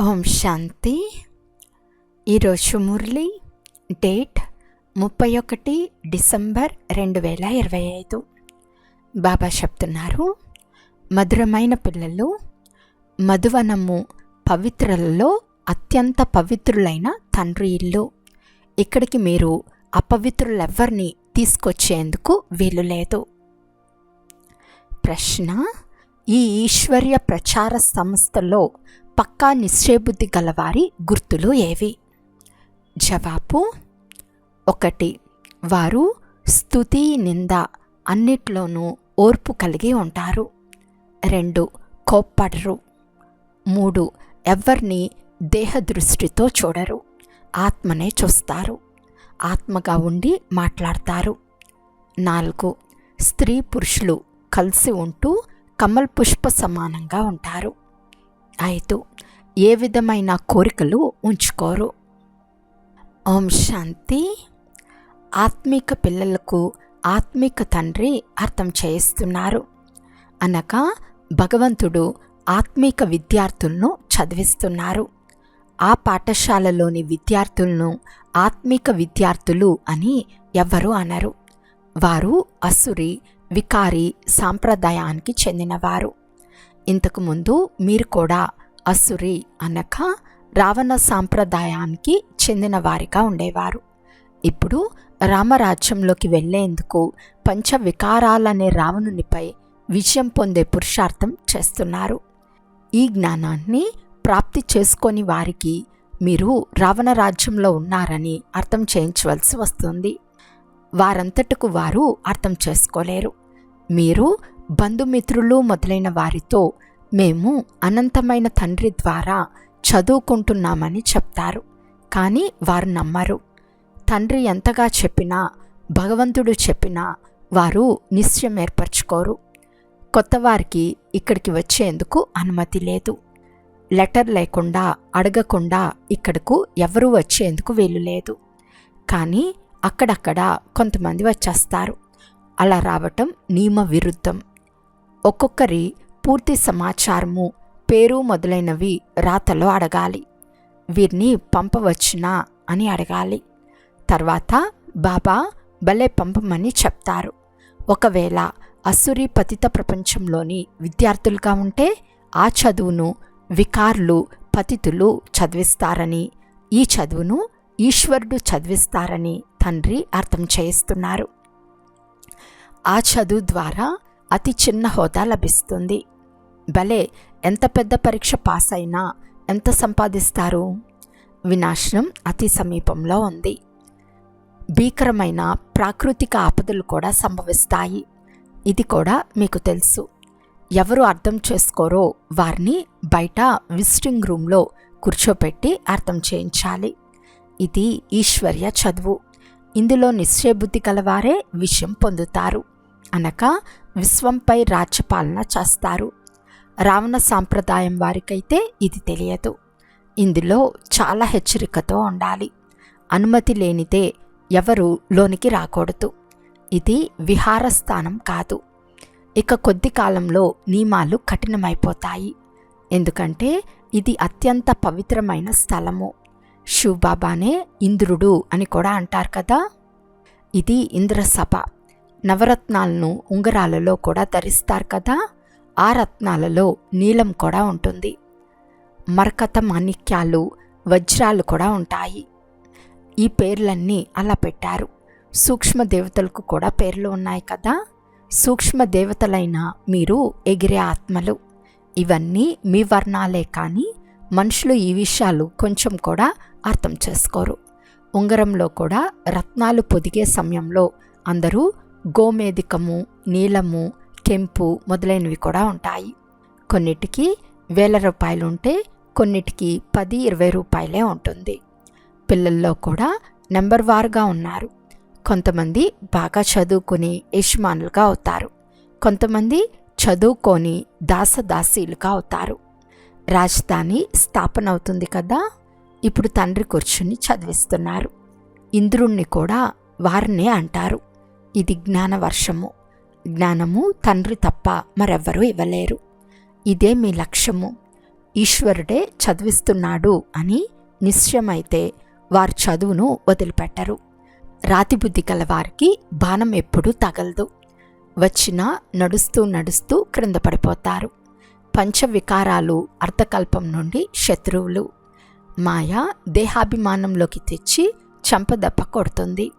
ఓం శాంతి. ఈరోజు మురళి డేట్ ముప్పై ఒకటి డిసెంబర్ రెండు వేల ఇరవై ఐదు. బాబా చెప్తున్నారు మధురమైన పిల్లలు మధువనము పవిత్రులలో అత్యంత పవిత్రులైన తండ్రి ఇల్లు. ఇక్కడికి మీరు అపవిత్రులెవ్వరిని తీసుకొచ్చేందుకు వీలు లేదు. ప్రశ్న ఈ ఈశ్వర్య ప్రచార సంస్థలో పక్కా నిశ్చయబుద్ధి గలవారి గుర్తులు ఏవి? జవాబు ఒకటి. వారు స్థుతి నింద అన్నిట్లోనూ ఓర్పు కలిగి ఉంటారు. రెండు. కోప్పడరు. మూడు. ఎవ్వరిని దేహదృష్టితో చూడరు. ఆత్మనే చూస్తారు. ఆత్మగా ఉండి మాట్లాడతారు. నాలుగు. స్త్రీ పురుషులు కలిసి ఉంటూ కమల్ పుష్ప సమానంగా ఉంటారు. ఐదు. ఏ విధమైన కోరికలు ఉంచుకోరు? ఓం శాంతి. ఆత్మిక పిల్లలకు ఆత్మిక తండ్రి అర్థం చేయిస్తున్నారు. అనగా భగవంతుడు ఆత్మిక విద్యార్థులను చదివిస్తున్నారు. ఆ పాఠశాలలోని విద్యార్థులను ఆత్మిక విద్యార్థులు అని ఎవ్వరూ అనరు. వారు అసురి వికారి సాంప్రదాయానికి చెందినవారు. ఇంతకుముందు మీరు కూడా అసురి అనక రావణ సాంప్రదాయానికి చెందిన వారిగా ఉండేవారు. ఇప్పుడు రామరాజ్యంలోకి వెళ్ళేందుకు పంచవికారాలనే రావణునిపై విజయం పొందే పురుషార్థం చేస్తున్నారు. ఈ జ్ఞానాన్ని ప్రాప్తి చేసుకొని వారికి మీరు రావణ రాజ్యంలో ఉన్నారని అర్థం చేయించవలసి వస్తుంది. వారంతటకు వారు అర్థం చేసుకోలేరు. మీరు బంధుమిత్రులు మొదలైన వారితో మేము అనంతమైన తండ్రి ద్వారా చదువుకుంటున్నామని చెప్తారు. కానీ వారు నమ్మరు. తండ్రి ఎంతగా చెప్పినా భగవంతుడు చెప్పినా వారు నిశ్చయం ఏర్పరచుకోరు. కొత్త వారికి ఇక్కడికి వచ్చేందుకు అనుమతి లేదు. లెటర్ లేకుండా అడగకుండా ఇక్కడకు ఎవరూ వచ్చేందుకు వీలు లేదు. కానీ అక్కడక్కడ కొంతమంది వచ్చేస్తారు. అలా రావటం నియమ విరుద్ధం. ఒక్కొక్కరి పూర్తి సమాచారము పేరు మొదలైనవి రాతలో అడగాలి. వీరిని పంపవచ్చునా అని అడగాలి. తర్వాత బాబా భలే పంపమని చెప్తారు. ఒకవేళ అసురి పతిత ప్రపంచంలోని విద్యార్థులుగా ఉంటే ఆ చదువును వికార్లు పతితులు చదివిస్తారని ఈ చదువును ఈశ్వరుడు చదివిస్తారని తండ్రి అర్థం చేయిస్తున్నారు. ఆ చదువు ద్వారా అతి చిన్న హోదా లభిస్తుంది. భలే ఎంత పెద్ద పరీక్ష పాస్ అయినా ఎంత సంపాదిస్తారు? వినాశనం అతి సమీపంలో ఉంది. భీకరమైన ప్రాకృతిక ఆపదలు కూడా సంభవిస్తాయి. ఇది కూడా మీకు తెలుసు. ఎవరు అర్థం చేసుకోరో వారిని బయట విజిటింగ్ రూమ్లో కూర్చోపెట్టి అర్థం చేయించాలి. ఇది ఈశ్వర్య చదువు. ఇందులో నిశ్చయబుద్ధి కలవారే విషయం పొందుతారు. అనగా విశ్వంపై రాజ్యపాలన చేస్తారు. రావణ సాంప్రదాయం వారికైతే ఇది తెలియదు. ఇందులో చాలా హెచ్చరికతో ఉండాలి. అనుమతి లేనిదే ఎవరు లోనికి రాకూడదు. ఇది విహారస్థానం కాదు. ఇక కొద్ది కాలంలో నియమాలు కఠినమైపోతాయి. ఎందుకంటే ఇది అత్యంత పవిత్రమైన స్థలము. శివబాబానే ఇంద్రుడు అని కూడా అంటారు కదా? ఇది ఇంద్రసభ. నవరత్నాలను ఉంగరాలలో కూడా ధరిస్తారు కదా ఆ రత్నాలలో నీలం కూడా ఉంటుంది. మరకత మాణిక్యాలు వజ్రాలు కూడా ఉంటాయి. ఈ పేర్లన్నీ అలా పెట్టారు. సూక్ష్మ దేవతలకు కూడా పేర్లు ఉన్నాయి కదా సూక్ష్మ దేవతలైన మీరు ఎగిరే ఆత్మలు. ఇవన్నీ మీ వర్ణాలే కానీ మనుషులు ఈ విషయాలు కొంచెం కూడా అర్థం చేసుకోరు. ఉంగరంలో కూడా రత్నాలు పొదిగే సమయంలో అందరూ గోమేదికము నీలము కెంపు మొదలైనవి కూడా ఉంటాయి. కొన్నిటికి వేల రూపాయలు ఉంటే కొన్నిటికి పది ఇరవై రూపాయలే ఉంటుంది. పిల్లల్లో కూడా నెంబర్ వారుగా ఉన్నారు. కొంతమంది బాగా చదువుకుని యజమానులుగా అవుతారు. కొంతమంది చదువుకొని దాసదాసీలుగా అవుతారు. రాజధాని స్థాపన అవుతుంది కదా? ఇప్పుడు తండ్రి కూర్చుని చదివిస్తున్నారు. ఇంద్రుణ్ణి కూడా వారినే అంటారు. ఇది జ్ఞానవర్షము జ్ఞానము తండ్రి తప్ప మరెవ్వరూ ఇవ్వలేరు. ఇదే మీ లక్ష్యము. ఈశ్వరుడే చదివిస్తున్నాడు అని నిశ్చయమైతే వారు చదువును వదిలిపెట్టరు. రాతిబుద్ధి గలవారికి బాణం ఎప్పుడూ తగలదు. వచ్చినా నడుస్తూ నడుస్తూ క్రింద పడిపోతారు. పంచవికారాలు అర్థకల్పం నుండి శత్రువులు. మాయ దేహాభిమానంలోకి తెచ్చి చంపదెబ్బ కొడుతుంది.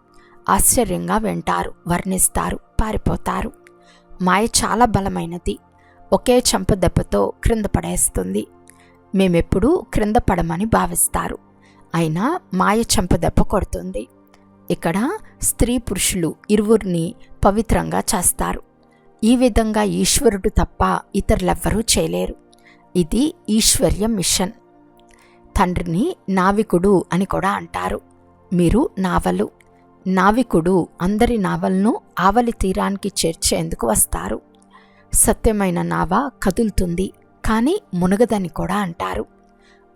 ఆశ్చర్యంగా వింటారు వర్ణిస్తారు పారిపోతారు. మాయ చాలా బలమైనది. ఒకే చంపదెబ్బతో క్రింద పడేస్తుంది. మేమెప్పుడూ క్రింద పడమని భావిస్తారు. అయినా మాయ చంపదెబ్బ కొడుతుంది. ఇక్కడ స్త్రీ పురుషులు ఇరువురిని పవిత్రంగా చేస్తారు. ఈ విధంగా ఈశ్వరుడు తప్ప ఇతరులెవ్వరూ చేయలేరు. ఇది ఈశ్వర్య మిషన్. తండ్రిని నావికుడు అని కూడా అంటారు. మీరు నావలు. నావికుడు అందరి నావలను ఆవలి తీరానికి చేర్చేందుకు వస్తారు. సత్యమైన నావ కదులుతుంది కానీ మునగదని కూడా అంటారు.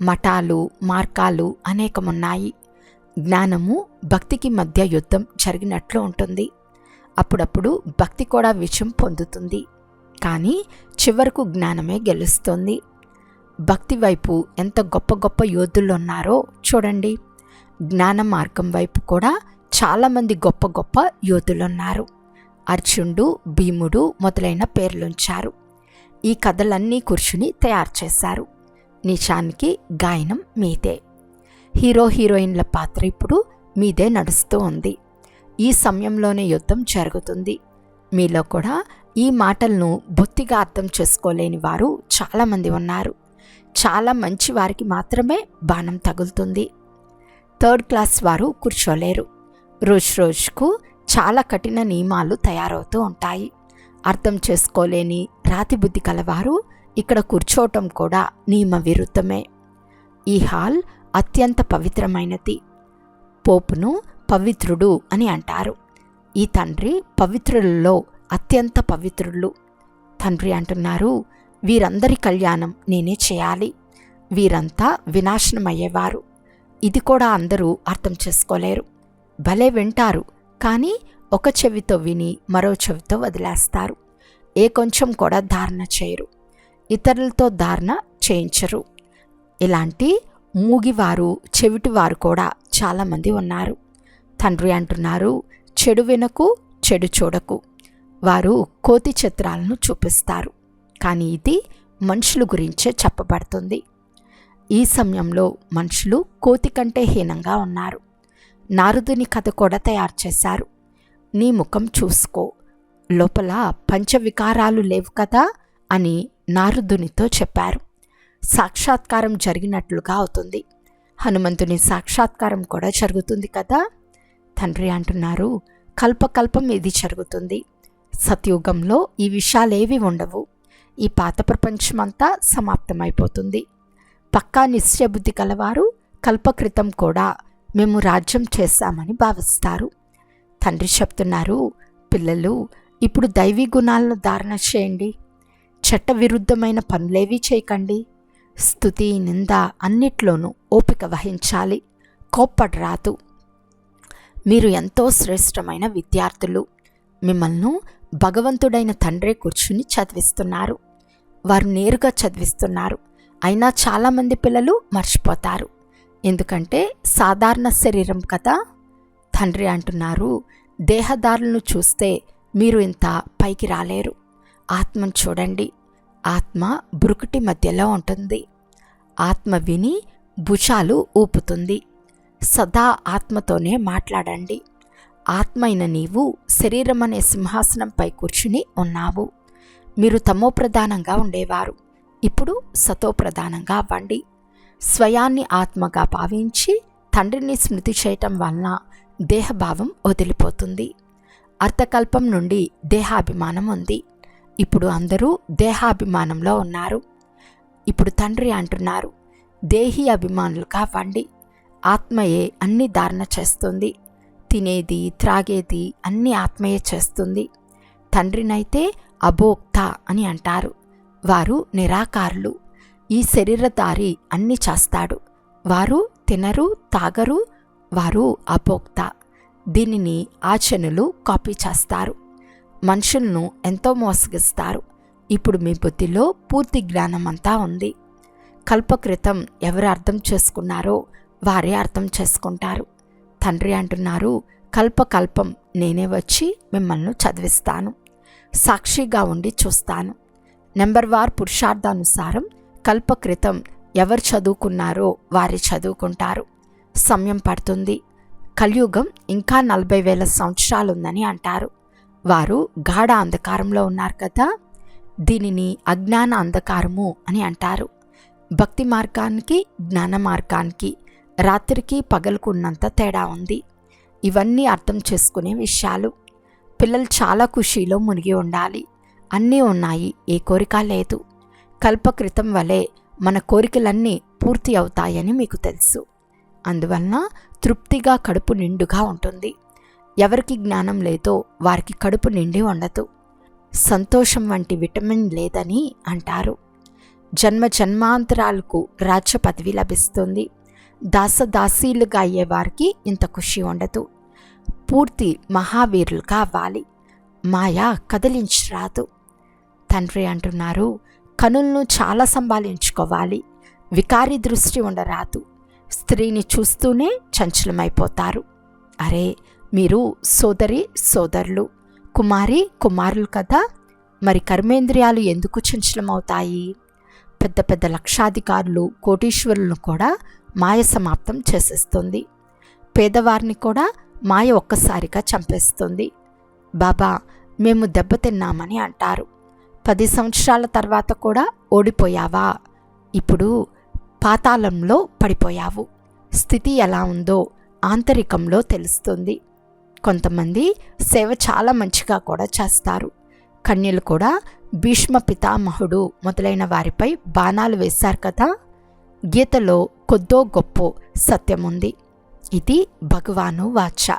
మఠాలు మార్గాలు అనేకమున్నాయి. జ్ఞానము భక్తికి మధ్య యుద్ధం జరిగినట్లు ఉంటుంది. అప్పుడప్పుడు భక్తి కూడా విషయం పొందుతుంది. కానీ చివరకు జ్ఞానమే గెలుస్తుంది. భక్తి వైపు ఎంత గొప్ప గొప్ప యోధులు ఉన్నారో చూడండి. జ్ఞాన మార్గం వైపు కూడా చాలామంది గొప్ప గొప్ప యోధులున్నారు. అర్జునుడు భీముడు మొదలైన పేర్లుంచారు. ఈ కథలన్నీ కూర్చుని తయారు చేశారు. నిజానికి గాయనం మీదే. హీరో హీరోయిన్ల పాత్ర ఇప్పుడు మీదే నడుస్తూ ఉంది. ఈ సమయంలోనే యుద్ధం జరుగుతుంది. మీలో కూడా ఈ మాటలను బొత్తిగా అర్థం చేసుకోలేని వారు చాలామంది ఉన్నారు. చాలా మంచి వారికి మాత్రమే బాణం తగులుతుంది. థర్డ్ క్లాస్ వారు కూర్చోలేరు. రోజు రోజుకు చాలా కఠిన నియమాలు తయారవుతూ ఉంటాయి. అర్థం చేసుకోలేని రాతి బుద్ధి కలవారు ఇక్కడ కూర్చోవటం కూడా నియమ విరుద్ధమే. ఈ హాల్ అత్యంత పవిత్రమైనది. పోపును పవిత్రుడు అని అంటారు. ఈ తండ్రి పవిత్రులలో అత్యంత పవిత్రులు. తండ్రి అంటున్నారు వీరందరి కళ్యాణం నేనే చేయాలి. వీరంతా వినాశనమయ్యేవారు. ఇది కూడా అందరూ అర్థం చేసుకోలేరు. భలే వింటారు. కానీ ఒక చెవితో విని మరో చెవితో వదిలేస్తారు. ఏ కొంచెం కూడా ధారణ చేయరు. ఇతరులతో ధారణ చేయించరు. ఇలాంటి మూగివారు చెవిటివారు కూడా చాలామంది ఉన్నారు. తండ్రి అంటున్నారు చెడు వినకు చెడు చూడకు. వారు కోతి చిత్రాలను చూపిస్తారు. కానీ ఇది మనుషుల గురించే చెప్పబడుతుంది. ఈ సమయంలో మనుషులు కోతి కంటే హీనంగా ఉన్నారు. నారదుని కథ కూడా తయారు చేశారు. నీ ముఖం చూసుకో. లోపల పంచవికారాలు లేవు కదా అని నారదునితో చెప్పారు. సాక్షాత్కారం జరిగినట్లుగా అవుతుంది. హనుమంతుని సాక్షాత్కారం కూడా జరుగుతుంది కదా? తండ్రి అంటున్నారు కల్పకల్పం ఇది జరుగుతుంది. సత్యుగంలో ఈ విషయాలేవి ఉండవు. ఈ పాత ప్రపంచమంతా సమాప్తమైపోతుంది. పక్కా నిశ్చయబుద్ధి కలవారు కల్పకృతం కూడా. మేము రాజ్యం చేస్తామని భావిస్తారు. తండ్రి చెప్తున్నారు పిల్లలు ఇప్పుడు దైవీ గుణాలను ధారణ చేయండి. చట్టవిరుద్ధమైన పనులేవీ చేయకండి. స్థుతి నింద అన్నిట్లోనూ ఓపిక వహించాలి. కోప్పడరాదు. మీరు ఎంతో శ్రేష్టమైన విద్యార్థులు. మిమ్మల్ని భగవంతుడైన తండ్రి కూర్చుని చదివిస్తున్నారు. వారు నేరుగా చదివిస్తున్నారు. అయినా చాలామంది పిల్లలు మర్చిపోతారు. ఎందుకంటే సాధారణ శరీరం కదా? తండ్రి అంటున్నారు దేహదారులను చూస్తే మీరు ఇంత పైకి రాలేరు. ఆత్మను చూడండి. ఆత్మ బ్రుకుటి మధ్యలో ఉంటుంది. ఆత్మ విని భుజాలు ఊపుతుంది. సదా ఆత్మతోనే మాట్లాడండి. ఆత్మైన నీవు శరీరం అనే సింహాసనంపై కూర్చుని ఉన్నావు. మీరు తమో ప్రధానంగా ఉండేవారు. ఇప్పుడు సతో ప్రధానంగా అవ్వండి. స్వయాన్ని ఆత్మగా భావించి తండ్రిని స్మృతి చేయటం వలన దేహభావం వదిలిపోతుంది. అర్థకల్పం నుండి దేహాభిమానం ఉంది. ఇప్పుడు అందరూ దేహాభిమానంలో ఉన్నారు. ఇప్పుడు తండ్రి అంటున్నారు దేహి అభిమానులుగా అవ్వండి ఆత్మయే అన్ని ధారణ చేస్తుంది. తినేది త్రాగేది అన్ని ఆత్మయే చేస్తుంది. తండ్రినైతే అభోక్త అని అంటారు. వారు నిరాకారులు. ఈ శరీరధారి అన్ని చేస్తాడు. వారు తినరు తాగరు వారు అపోక్త. దీనిని ఆచరణలు కాపీ చేస్తారు. మనుషులను ఎంతో మోసగిస్తారు. ఇప్పుడు మీ బుద్ధిలో పూర్తి జ్ఞానం అంతా ఉంది. కల్పకృతం ఎవరు అర్థం చేసుకున్నారో వారే అర్థం చేసుకుంటారు. తండ్రి అంటున్నారు కల్పకల్పం నేనే వచ్చి మిమ్మల్ని చదివిస్తాను. సాక్షిగా ఉండి చూస్తాను. నెంబర్ వార్ పురుషార్థానుసారం కల్పకృతం ఎవరు చదువుకున్నారో వారి చదువుకుంటారు. సమయం పడుతుంది. కలియుగం ఇంకా నలభై వేల సంవత్సరాలుందని అంటారు. వారు గాఢ అంధకారంలో ఉన్నారు కదా దీనిని అజ్ఞాన అంధకారము అని అంటారు. భక్తి మార్గానికి జ్ఞాన మార్గానికి రాత్రికి పగలుకున్నంత తేడా ఉంది. ఇవన్నీ అర్థం చేసుకునే విషయాలు. పిల్లలు చాలా ఖుషీలో మునిగి ఉండాలి. అన్నీ ఉన్నాయి ఏ కోరిక లేదు. కల్పకృతం వలె మన కోరికలన్నీ పూర్తి అవుతాయని మీకు తెలుసు. అందువలన తృప్తిగా కడుపు నిండుగా ఉంటుంది. ఎవరికి జ్ఞానం లేదో వారికి కడుపు నిండి ఉండదు. సంతోషం వంటి విటమిన్ లేదని అంటారు. జన్మ జన్మాంతరాలకు రాజ్య పదవి లభిస్తుంది. దాసదాసీలుగా అయ్యేవారికి ఇంత ఖుషి ఉండదు. పూర్తి మహావీరులుగా అవ్వాలి. మాయ కదిలించరాదు. తండ్రి అంటున్నారు కనులను చాలా సంభాలించుకోవాలి. వికారి దృష్టి ఉండరాదు. స్త్రీని చూస్తూనే చంచలమైపోతారు. అరే మీరు సోదరి సోదరులు కుమారి కుమారులు కదా మరి కర్మేంద్రియాలు ఎందుకు చంచలమవుతాయి? పెద్ద పెద్ద లక్షాధికారులు కోటీశ్వరులను కూడా మాయ సమాప్తం చేసేస్తుంది. పేదవారిని కూడా మాయ ఒక్కసారిగా చంపేస్తుంది. బాబా మేము దెబ్బతిన్నామని అంటారు. పది సంవత్సరాల తర్వాత కూడా ఓడిపోయావా? ఇప్పుడు పాతాళంలో పడిపోయావు. స్థితి ఎలా ఉందో ఆంతరికంలో తెలుస్తుంది. కొంతమంది సేవ చాలా మంచిగా కూడా చేస్తారు. కన్యలు కూడా భీష్మ పితామహుడు మొదలైన వారిపై బాణాలు వేశారు కదా? గీతలో కొద్దో గొప్ప సత్యముంది ఇది భగవాను వాచ.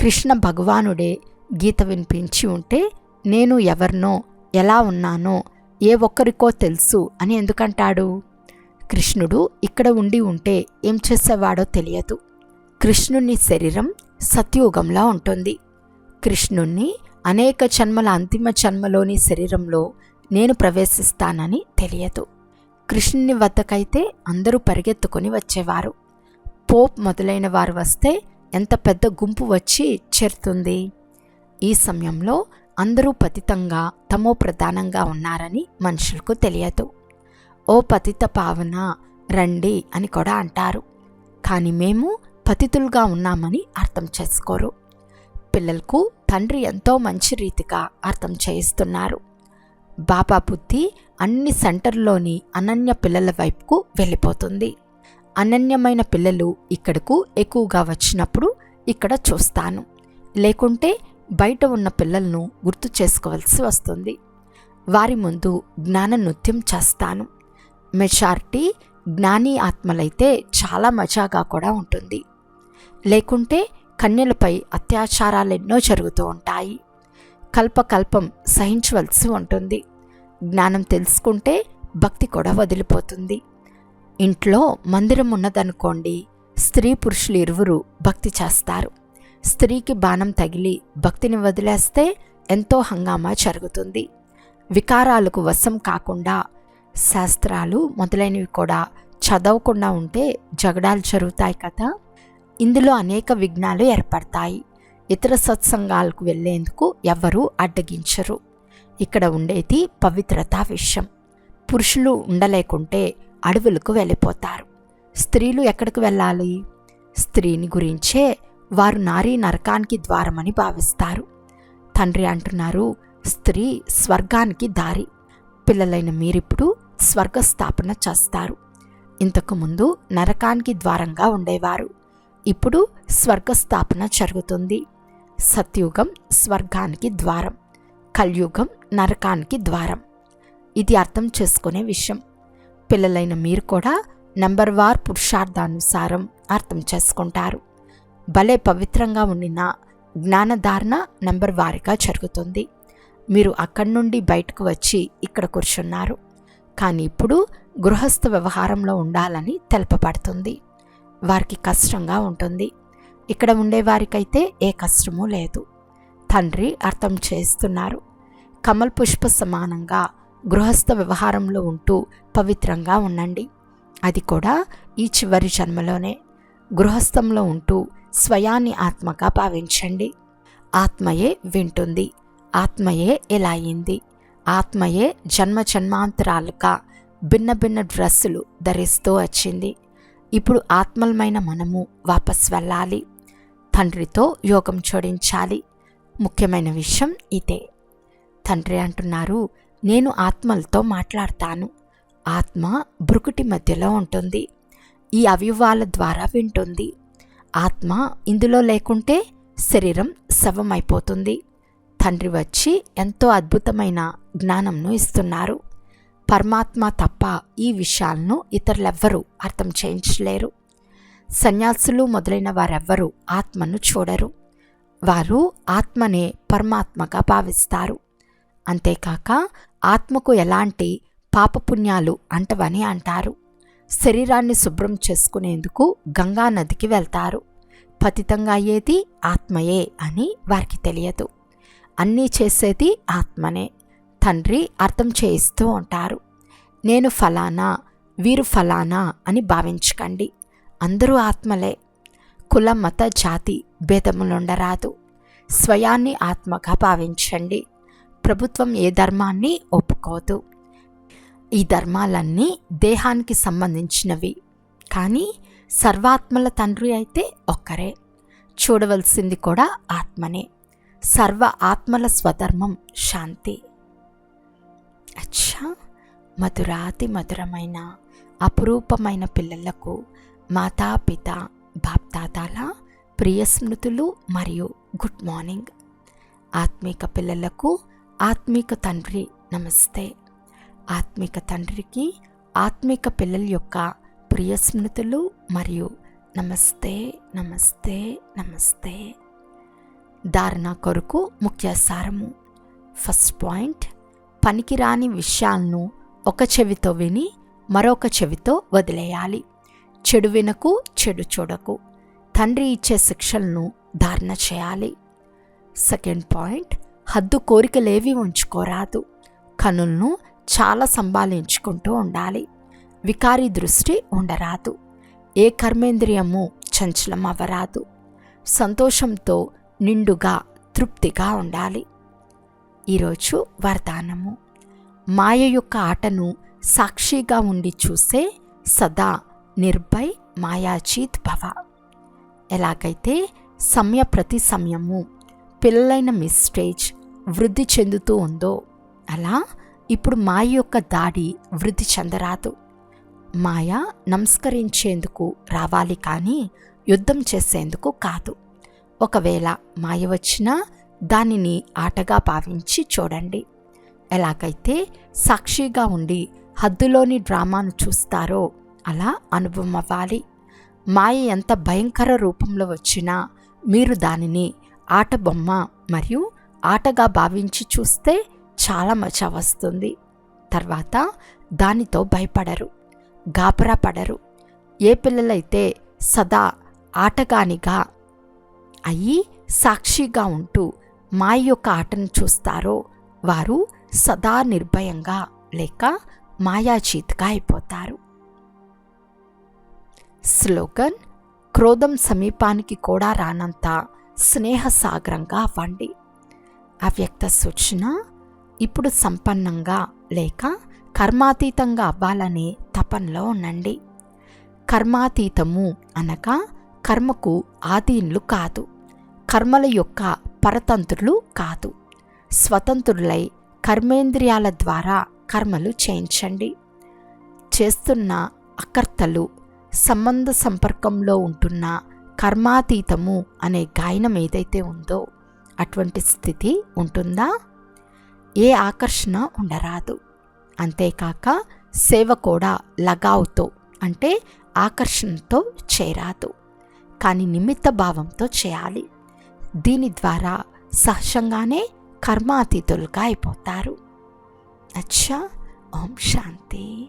కృష్ణ భగవానుడే గీత వినిపించి ఉంటే నేను ఎవరినో ఎలా ఉన్నానో ఏ ఒక్కరికో తెలుసు అని ఎందుకంటాడు? కృష్ణుడు ఇక్కడ ఉండి ఉంటే ఏం చేసేవాడో తెలియదు. కృష్ణుని శరీరం సత్యుగంలా ఉంటుంది. కృష్ణుణ్ణి అనేక జన్మల అంతిమ జన్మలోని శరీరంలో నేను ప్రవేశిస్తానని తెలియదు. కృష్ణుని వద్దకైతే అందరూ పరిగెత్తుకొని వచ్చేవారు. పోప్ మొదలైన వారు వస్తే ఎంత పెద్ద గుంపు వచ్చి చేరుతుంది? ఈ సమయంలో అందరూ పతితంగా తమో ప్రధానంగా ఉన్నారని మనుషులకు తెలియదు. ఓ పతిత పావన రండి అని కూడా అంటారు. కానీ మేము పతితులుగా ఉన్నామని అర్థం చేసుకోరు. పిల్లలకు తండ్రి ఎంతో మంచి రీతిగా అర్థం చేయిస్తున్నారు. బాబా బుద్ధి అన్ని సెంటర్లోని అనన్య పిల్లల వైపుకు వెళ్ళిపోతుంది. అనన్యమైన పిల్లలు ఇక్కడకు ఎక్కువగా వచ్చినప్పుడు ఇక్కడ చూస్తాను. లేకుంటే బయట ఉన్న పిల్లలను గుర్తు చేసుకోవాల్సి వస్తుంది. వారి ముందు జ్ఞాన నృత్యం చేస్తాను. మెజారిటీ జ్ఞాని ఆత్మలైతే చాలా మజాగా కూడా ఉంటుంది. లేకుంటే కన్యలపై అత్యాచారాలు ఎన్నో జరుగుతూ ఉంటాయి. కల్పకల్పం సహించవలసి ఉంటుంది. జ్ఞానం తెలుసుకుంటే భక్తి కూడా వదిలిపోతుంది. ఇంట్లో మందిరం ఉన్నదనుకోండి స్త్రీ పురుషులు ఇరువురు భక్తి చేస్తారు. స్త్రీకి బాణం తగిలి భక్తిని వదిలేస్తే ఎంతో హంగామా జరుగుతుంది. వికారాలకు వశం కాకుండా శాస్త్రాలు మొదలైనవి కూడా చదవకుండా ఉంటే జగడాలు జరుగుతాయి కదా. ఇందులో అనేక విఘ్నాలు ఏర్పడతాయి. ఇతర సత్సంగాలకు వెళ్ళేందుకు ఎవరూ అడ్డగించరు. ఇక్కడ ఉండేది పవిత్రత విషయం. పురుషులు ఉండలేకుంటే అడవులకు వెళ్ళిపోతారు. స్త్రీలు ఎక్కడికి వెళ్ళాలి? స్త్రీని గురించే వారు నారీ నరకానికి ద్వారమని భావిస్తారు. తండ్రి అంటున్నారు స్త్రీ స్వర్గానికి దారి. పిల్లలైన మీరిప్పుడు స్వర్గస్థాపన చేస్తారు. ఇంతకుముందు నరకానికి ద్వారంగా ఉండేవారు. ఇప్పుడు స్వర్గస్థాపన జరుగుతుంది. సత్యుగం స్వర్గానికి ద్వారం. కల్యుగం నరకానికి ద్వారం. ఇది అర్థం చేసుకునే విషయం. పిల్లలైన మీరు కూడా నంబర్ వార్ పురుషార్థానుసారం అర్థం చేసుకుంటారు. భలే పవిత్రంగా ఉండిన జ్ఞానధారణ నెంబర్ వారిగా జరుగుతుంది. మీరు అక్కడి నుండి బయటకు వచ్చి ఇక్కడ కూర్చున్నారు. కానీ ఇప్పుడు గృహస్థ వ్యవహారంలో ఉండాలని తెలపబడుతుంది. వారికి కష్టంగా ఉంటుంది. ఇక్కడ ఉండేవారికైతే ఏ కష్టమూ లేదు. తండ్రి అర్థం చేస్తున్నారు. కమల్ పుష్ప సమానంగా గృహస్థ వ్యవహారంలో ఉంటూ పవిత్రంగా ఉండండి. అది కూడా ఈ చివరి జన్మలోనే. గృహస్థంలో ఉంటూ స్వయాన్ని ఆత్మగా భావించండి. ఆత్మయే వింటుంది. ఆత్మయే ఎలా అయింది? ఆత్మయే జన్మ జన్మాంతరాలుగా భిన్న భిన్న డ్రెస్సులు ధరిస్తూ వచ్చింది. ఇప్పుడు ఆత్మలమైన మనము వాపస్ వెళ్ళాలి. తండ్రితో యోగం జోడించాలి. ముఖ్యమైన విషయం ఇదే. తండ్రి అంటున్నారు నేను ఆత్మలతో మాట్లాడతాను. ఆత్మ బ్రుకుటి మధ్యలో ఉంటుంది. ఈ అవయవాల ద్వారా వింటుంది. ఆత్మ ఇందులో లేకుంటే శరీరం శవమైపోతుంది. తండ్రి వచ్చి ఎంతో అద్భుతమైన జ్ఞానంను ఇస్తున్నారు. పరమాత్మ తప్ప ఈ విషయాలను ఇతరులెవ్వరూ అర్థం చేయించలేరు. సన్యాసులు మొదలైన వారెవ్వరూ ఆత్మను చూడరు. వారు ఆత్మనే పరమాత్మగా భావిస్తారు. అంతేకాక ఆత్మకు ఎలాంటి పాపపుణ్యాలు అంటవని అంటారు. శరీరాన్ని శుభ్రం చేసుకునేందుకు గంగా నదికి వెళ్తారు. పతితంగా అయ్యేది ఆత్మయే అని వారికి తెలియదు. అన్నీ చేసేది ఆత్మనే. తండ్రి అర్థం చేయిస్తూ ఉంటారు. నేను ఫలానా వీరు ఫలానా అని భావించకండి. అందరూ ఆత్మలే. కుల మత జాతి భేదములుండరాదు. స్వయాన్ని ఆత్మగా భావించండి. ప్రభుత్వం ఏ ధర్మాన్ని ఒప్పుకోదు. ఈ ధర్మాలన్నీ దేహానికి సంబంధించినవి. కానీ సర్వాత్మల తండ్రి అయితే ఒక్కరే. చూడవలసింది కూడా ఆత్మనే. సర్వ ఆత్మల స్వధర్మం శాంతి. అచ్చా! మధురాతి మధురమైన అపురూపమైన పిల్లలకు మాతాపిత బాప్తాతాల ప్రియ స్మృతులు మరియు గుడ్ మార్నింగ్. ఆత్మిక పిల్లలకు ఆత్మిక తండ్రి నమస్తే. ఆత్మిక తండ్రికి ఆత్మిక పిల్లల యొక్క ప్రియ స్మృతులు మరియు నమస్తే నమస్తే నమస్తే. ధారణ కొరకు ముఖ్య సారము. ఫస్ట్ పాయింట్ పనికిరాని విషయాలను ఒక చెవితో విని మరొక చెవితో వదిలేయాలి. చెడు వినకు చెడు చూడకు. తండ్రి ఇచ్చే శిక్షలను ధారణ చేయాలి. సెకండ్ పాయింట్ హద్దు కోరికలేవి ఉంచుకోరాదు. కనులను చాలా సంభాళించుకుంటూ ఉండాలి. వికారి దృష్టి ఉండరాదు. ఏ కర్మేంద్రియము చంచలం అవ్వరాదు సంతోషంతో నిండుగా తృప్తిగా ఉండాలి. ఈరోజు వరదానము. మాయ యొక్క ఆటను సాక్షిగా ఉండి చూసే సదా నిర్భయ్ మాయాజీత్ భవ. ఎలాగైతే సమయ ప్రతి సమయము పిల్లలైన మిస్టేజ్ వృద్ధి చెందుతూ ఉందో అలా ఇప్పుడు మాయ యొక్క దాడి వృద్ధి చెందరాదు. మాయ నమస్కరించేందుకు రావాలి కానీ యుద్ధం చేసేందుకు కాదు. ఒకవేళ మాయ వచ్చినా దానిని ఆటగా భావించి చూడండి. ఎలాగైతే సాక్షిగా ఉండి హద్దులోని డ్రామాను చూస్తారో అలా అనుభవం అవ్వాలి. మాయ ఎంత భయంకర రూపంలో వచ్చినా మీరు దానిని ఆట బొమ్మ మరియు ఆటగా భావించి చూస్తే చాలా మజా వస్తుంది. తర్వాత దానితో భయపడరు. గాబరా పడరు. ఏ పిల్లలైతే సదా ఆటగానిగా అయ్యి సాక్షిగా ఉంటూ మాయ యొక్క ఆటను చూస్తారో వారు సదా నిర్భయంగా లేక మాయాచీత్గా అయిపోతారు. స్లోగన్ క్రోధం సమీపానికి కూడా రానంత స్నేహసాగరంగా అవ్వండి. అవ్యక్త సూచన ఇప్పుడు సంపన్నంగా లేక కర్మాతీతంగా అవ్వాలనే తపనలో ఉండండి. కర్మాతీతము అనగా కర్మకు ఆధీనులు కాదు. కర్మల యొక్క పరతంత్రులు కాదు. స్వతంత్రులై కర్మేంద్రియాల ద్వారా కర్మలు చేయించండి. చేస్తున్న అకర్తలు సంబంధ సంపర్కంలో ఉంటున్న కర్మాతీతము అనే గాయనం ఏదైతే ఉందో అటువంటి స్థితి ఉంటుందా? ఏ ఆకర్షణ ఉండరాదు. అంతేకాక సేవ కూడా లగావుతో అంటే ఆకర్షణతో చేరాదు. కానీ నిమిత్త భావంతో చేయాలి. దీని ద్వారా సహజంగానే కర్మాతీతులుగా అయిపోతారు. అచ్చా ఓం శాంతి.